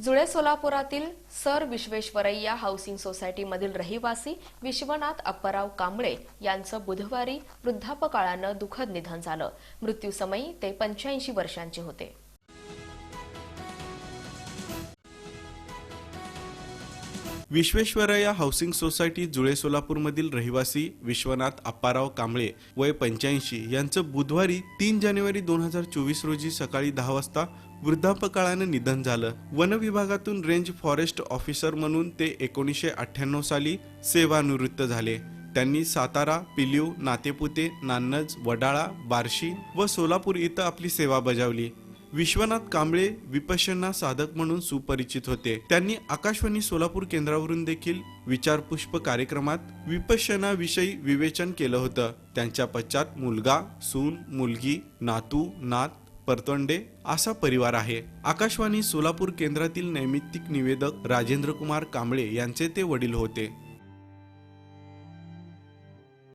जुळे सोलापुरातील sir Visvesvaraya housing सोसायटीमधील रहिवासी विश्वनाथ अप्पराव कांबळे यांचं बुधवारी वृद्धापकाळानं दुःखद निधन झालं. मृत्यूसमयी ते पंच्याऐंशी वर्षांचे होते. विश्वेश्वरया हाऊसिंग सोसायटी जुळे सोलापूरमधील रहिवासी विश्वनाथ अप्पाराव कांबळे वय पंच्याऐंशी यांचं बुधवारी तीन जानेवारी दोन हजार चोवीस रोजी सकाळी दहा वाजता वृद्धापकाळानं निधन झालं. वन विभागातून रेंज फॉरेस्ट ऑफिसर म्हणून ते एकोणीसशे अठ्ठ्याण्णव साली सेवानिवृत्त झाले. त्यांनी सातारा पिलीव नातेपुते नान्नज वडाळा बार्शी व सोलापूर इथं आपली सेवा बजावली. विश्वनाथ कांबळे विपश्यना साधक म्हणून सुपरिचित होते. त्यांनी आकाशवाणी सोलापूर केंद्रावरून देखील विचारपुष्प कार्यक्रमात विपश्यना विषयी विवेचन केलं होतं. त्यांच्या पश्चात मुलगा सून मुलगी नातू नात परतोंडे असा परिवार आहे. आकाशवाणी सोलापूर केंद्रातील नैमित्तिक निवेदक राजेंद्र कुमार कांबळे यांचे ते वडील होते.